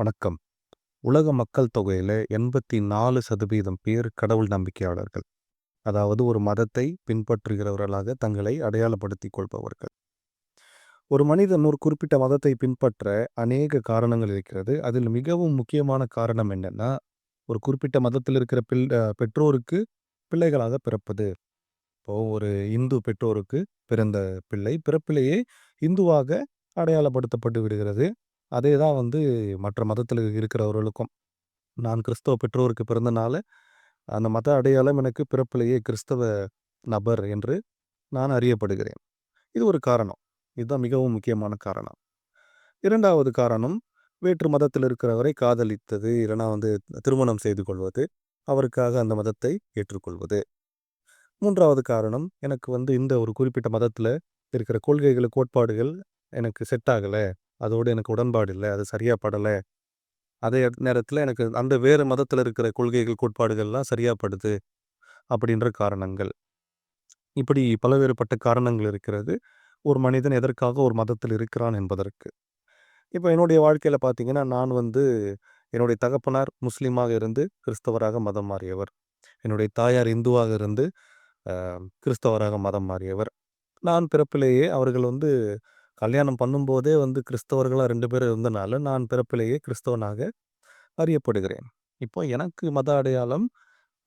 வணக்கம். உலக மக்கள் தொகையில 84% சதவீதம் பேர் கடவுள் நம்பிக்கையாளர்கள். அதாவது ஒரு மதத்தை பின்பற்றுகிறவர்களாக தங்களை அடையாளப்படுத்திக் கொள்பவர்கள். ஒரு மனிதன் ஒரு குறிப்பிட்ட மதத்தை பின்பற்ற அநேக காரணங்கள் இருக்கிறது. அதில் மிகவும் முக்கியமான காரணம் என்னன்னா, ஒரு குறிப்பிட்ட மதத்தில் இருக்கிற பில் பெற்றோருக்கு பிள்ளைகளாக பிறப்பது. இப்போ ஒரு இந்து பெற்றோருக்கு பிறந்த பிள்ளை, பிறப்பிலேயே இந்துவாக அடையாளப்படுத்தப்பட்டு விடுகிறது. அதே தான் வந்து மற்ற மதத்தில் இருக்கிறவர்களுக்கும். நான் கிறிஸ்தவ பெற்றோருக்கு பிறந்தனால, அந்த மத அடையாளம் எனக்கு பிறப்பிலேயே கிறிஸ்தவ நபர் என்று நான் அறியப்படுகிறேன். இது ஒரு காரணம். இதுதான் மிகவும் முக்கியமான காரணம். இரண்டாவது காரணம், வேற்று மதத்தில் இருக்கிறவரை காதலித்தது, இல்லைனா வந்து திருமணம் செய்து கொள்வது, அவருக்காக அந்த மதத்தை ஏற்றுக்கொள்வது. மூன்றாவது காரணம், எனக்கு வந்து இந்த ஒரு குறிப்பிட்ட மதத்தில் இருக்கிற கொள்கைகள், கோட்பாடுகள் எனக்கு செட் ஆகலை அதோடு எனக்கு உடன்பாடு இல்லை அது சரியாக படலை அதே நேரத்தில் எனக்கு அந்த வேறு மதத்தில் இருக்கிற கொள்கைகள், கோட்பாடுகள்லாம் சரியாக படுது. அப்படின்ற காரணங்கள். இப்படி பலவேறுபட்ட காரணங்கள் இருக்கிறது. ஒரு மனிதன் எதற்காக ஒரு மதத்தில் இருக்கிறான் என்பதற்கு. இப்போ என்னுடைய வாழ்க்கையில் பார்த்தீங்கன்னா, நான் வந்து என்னுடைய தகப்பனார் முஸ்லீமாக இருந்து கிறிஸ்தவராக மதம் மாறியவர். என்னுடைய தாயார் இந்துவாக இருந்து கிறிஸ்தவராக மதம் மாறியவர். நான் பிறப்பிலேயே அவர்கள் வந்து கல்யாணம் பண்ணும்போதே வந்து கிறிஸ்தவர்களாக ரெண்டு பேர் இருந்தனால, நான் பிறப்பிலேயே கிறிஸ்தவனாக அறியப்படுகிறேன். இப்போ எனக்கு மத அடையாளம்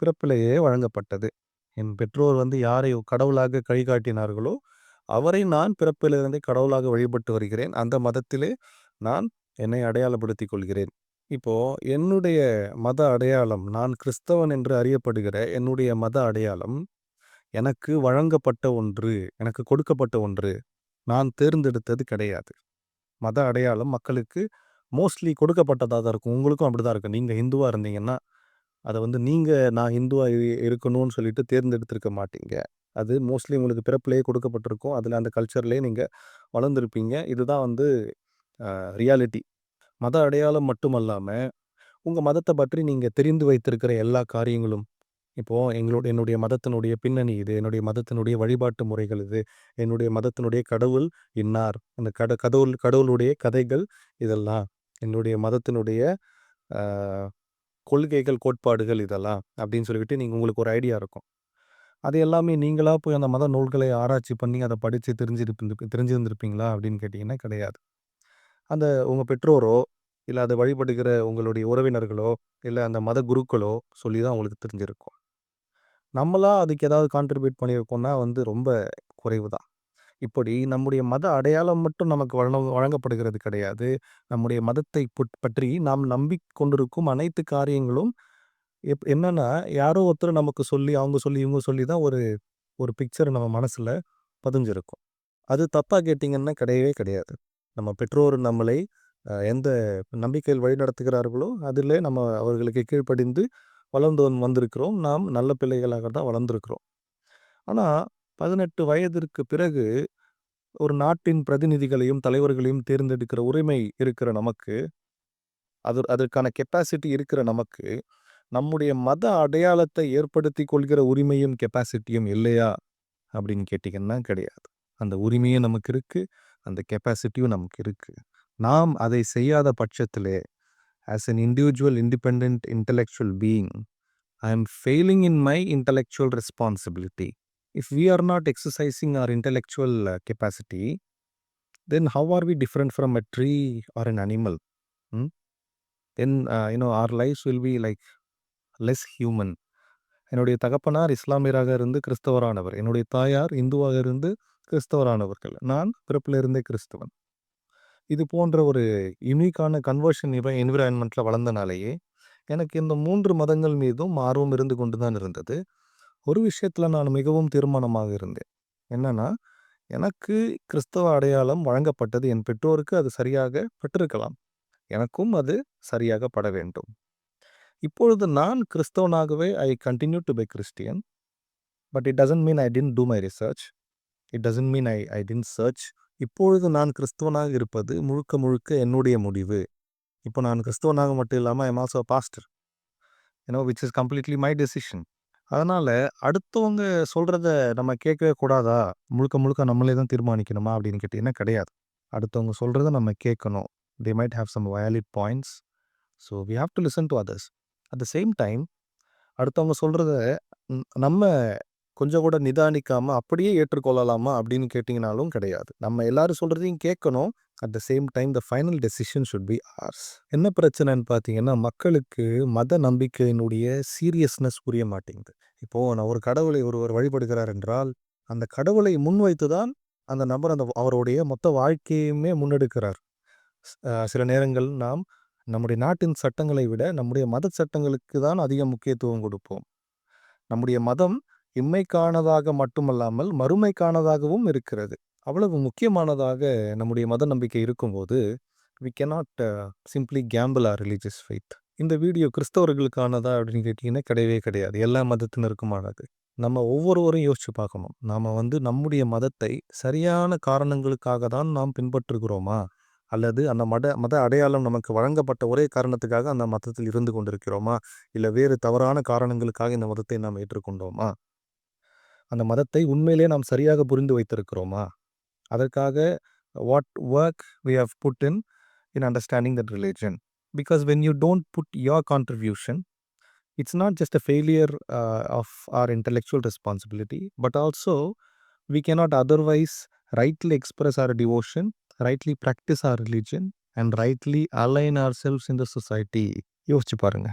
பிறப்பிலேயே வழங்கப்பட்டது. என் பெற்றோர் வந்து யாரை கடவுளாக கழிகாட்டினார்களோ அவரை நான் பிறப்பிலிருந்தே கடவுளாக வழிபட்டு வருகிறேன். அந்த மதத்திலே நான் என்னை அடையாளப்படுத்திக் கொள்கிறேன். இப்போ என்னுடைய மத அடையாளம், நான் கிறிஸ்தவன் என்று அறியப்படுகிற என்னுடைய மத அடையாளம், எனக்கு வழங்கப்பட்ட ஒன்று, எனக்கு கொடுக்கப்பட்ட ஒன்று. நான் தேர்ந்தெடுத்தது கிடையாது. மத அடையாளம் மக்களுக்கு மோஸ்ட்லி கொடுக்கப்பட்டதாக தான் இருக்கும். உங்களுக்கும் அப்படிதான் இருக்கும். நீங்கள் ஹிந்துவாக இருந்தீங்கன்னா, அதை வந்து நீங்கள் நான் ஹிந்துவாக இருக்கணும்னு சொல்லிட்டு தேர்ந்தெடுத்திருக்க மாட்டீங்க. அது மோஸ்ட்லி உங்களுக்கு பிறப்புலேயே கொடுக்கப்பட்டிருக்கும். அதில் அந்த கல்ச்சர்லேயே நீங்கள் வளர்ந்துருப்பீங்க இதுதான் வந்து ரியாலிட்டி. மத அடையாளம் மட்டுமல்லாமல் உங்கள் மதத்தை பற்றி நீங்கள் தெரிந்து வைத்திருக்கிற எல்லா காரியங்களும், இப்போது எங்களோட என்னுடைய மதத்தினுடைய பின்னணி இது. என்னுடைய மதத்தினுடைய வழிபாட்டு முறைகள் இது. என்னுடைய மதத்தினுடைய கடவுள் இன்னார். அந்த கட கடவுள் கடவுளுடைய கதைகள் இதெல்லாம். என்னுடைய மதத்தினுடைய கொள்கைகள், கோட்பாடுகள் இதெல்லாம். அப்படின்னு சொல்லிக்கிட்டு நீங்கள் உங்களுக்கு ஒரு ஐடியா இருக்கும். அது எல்லாமே நீங்களாக போய் அந்த மத நூல்களை ஆராய்ச்சி பண்ணி அதை படித்து தெரிஞ்சிருப்பி தெரிஞ்சிருந்திருப்பீங்களா? அப்படின்னு கேட்டிங்கன்னா கிடையாது. அந்த உங்கள் பெற்றோரோ, இல்லை அதை வழிபடுகிற உங்களுடைய உறவினர்களோ, இல்லை அந்த மத குருக்களோ சொல்லி தான் உங்களுக்கு தெரிஞ்சிருக்கும். நம்மளா அதுக்கு ஏதாவது கான்ட்ரிபியூட் பண்ணியிருக்கோம்னா வந்து ரொம்ப குறைவு தான். இப்படி நம்முடைய மத அடையாளம் மட்டும் நமக்கு வழங்க வழங்கப்படுகிறது கிடையாது. நம்முடைய மதத்தை பற்றி நாம் நம்பி கொண்டிருக்கும் அனைத்து காரியங்களும் எப் என்னன்னா, யாரோ ஒருத்தர் நமக்கு சொல்லி, அவங்க சொல்லி, இவங்க சொல்லி தான் ஒரு ஒரு பிக்சர் நம்ம மனசில் பதிஞ்சிருக்கும். அது தப்பாக கேட்டிங்கன்னா கிடையவே கிடையாது. நம்ம பெற்றோர் நம்மளை எந்த நம்பிக்கையில் வழிநடத்துகிறார்களோ, அதிலே நம்ம அவர்களுக்கு கீழ்ப்படிந்து வளர்ந்து வந்திருக்கிறோம். நாம் நல்ல பிள்ளைகளாக தான் வளர்ந்துருக்கிறோம் ஆனால் பதினெட்டு வயதிற்கு பிறகு ஒரு நாட்டின் பிரதிநிதிகளையும், தலைவர்களையும் தேர்ந்தெடுக்கிற உரிமை இருக்கிற நமக்கு, அது அதற்கான கெப்பாசிட்டி இருக்கிற நமக்கு, நம்முடைய மத அடையாளத்தை ஏற்படுத்தி கொள்கிற உரிமையும், கெப்பாசிட்டியும் இல்லையா? அப்படின்னு கேட்டிங்கன்னா கிடையாது. அந்த உரிமையும் நமக்கு இருக்குது அந்த கெப்பாசிட்டியும் நமக்கு இருக்குது நாம் அதை செய்யாத பட்சத்திலே, as an individual, independent intellectual being, I am failing in my intellectual responsibility. If we are not exercising our intellectual uh, capacity, then how are we different from a tree or an animal? Hmm? Then uh, you know our lives will be like less human. என்னுடைய தகப்பனார் இஸ்லாமியராக இருந்து கிறிஸ்தவரானவர். என்னுடைய தாயார் இந்துவாக இருந்து கிறிஸ்தவரானவர்கள். நான் பிறப்பிலிருந்தே கிறிஸ்தவன். இது போன்ற ஒரு யுனிக்கான கன்வர்ஷன் இவ என்விரான்மெண்ட்டில் வளர்ந்தனாலேயே, எனக்கு இந்த மூன்று மதங்கள் மீதும் ஆர்வம் இருந்து கொண்டு தான் இருந்தது. ஒரு விஷயத்தில் நான் மிகவும் தீர்மானமாக இருந்தேன். என்னன்னா, எனக்கு கிறிஸ்தவ அடையாளம் வழங்கப்பட்டது. என் பெற்றோருக்கு அது சரியாக பெற்றிருக்கலாம் எனக்கும் அது சரியாக பட வேண்டும். இப்பொழுது நான் கிறிஸ்தவனாகவே I continue to be Christian. But it doesn't mean I tend to my research. It doesn't mean I I tend church. இப்பொழுது நான் கிறிஸ்துவனாக இருப்பது முழுக்க முழுக்க என்னுடைய முடிவு. இப்போ நான் கிறிஸ்துவனாக மட்டும் இல்லாமல் I'm also pastor. You know which is completely my decision. அதனால் அடுத்தவங்க சொல்கிறத நம்ம கேட்கவே கூடாதா? முழுக்க முழுக்க நம்மளே தான் தீர்மானிக்கணுமா? அப்படின்னு கேட்டிங்கன்னா கிடையாது. அடுத்தவங்க சொல்கிறத நம்ம கேட்கணும். They might have some valid points. So we have to listen to others at the same time அடுத்தவங்க சொல்கிறத நம்ம கொஞ்சம் கூட நிதானிக்காமல் அப்படியே ஏற்றுக்கொள்ளலாமா? அப்படின்னு கேட்டிங்கனாலும் கிடையாது. நம்ம எல்லாரும் சொல்கிறதையும் கேட்கணும். At the same time the final decision should be ours என்ன பிரச்சனைன்னு பார்த்தீங்கன்னா மக்களுக்கு மத நம்பிக்கையினுடைய சீரியஸ்னஸ் புரிய மாட்டேங்குது. இப்போது நான் ஒரு கடவுளை ஒருவர் வழிபடுகிறார் என்றால் அந்த கடவுளை முன்வைத்து தான் அந்த நபர் அந்த அவருடைய மொத்த வாழ்க்கையுமே முன்னெடுக்கிறார். சில நேரங்கள் நாம் நம்முடைய நாட்டின் சட்டங்களை விட நம்முடைய மத சட்டங்களுக்கு தான் அதிக முக்கியத்துவம் கொடுப்போம். நம்முடைய மதம் இம்மைக்கானதாக மட்டுமல்லாமல் மறுமைக்கானதாகவும் இருக்கிறது. அவ்வளவு முக்கியமானதாக நம்முடைய மத நம்பிக்கை இருக்கும்போது we cannot simply gamble our religious faith இந்த வீடியோ கிறிஸ்தவர்களுக்கானதா அப்படின்னு கேட்டிங்கன்னா கிடையவே கிடையாது. எல்லா மதத்தினருக்குமானது. நம்ம ஒவ்வொருவரும் யோசிச்சு பார்க்கணும். நாம் வந்து நம்முடைய மதத்தை சரியான காரணங்களுக்காக தான் நாம் பின்பற்றுகிறோமா? அல்லது அந்த மத மத அடையாளம் நமக்கு வழங்கப்பட்ட ஒரே காரணத்துக்காக அந்த மதத்தில் இருந்து கொண்டிருக்கிறோமா? இல்லை வேறு தவறான காரணங்களுக்காக இந்த மதத்தை நாம் ஏற்றுக்கொண்டோமா? அந்த மதத்தை உண்மையிலே நாம் சரியாக புரிந்து வைத்திருக்கிறோமா அதற்காக what work we have put in in understanding that religion because when you don't put your contribution it's not just a failure uh, of our intellectual responsibility, but also we cannot otherwise rightly express our devotion rightly practice our religion and rightly align ourselves in the society யோசிச்சு பாருங்க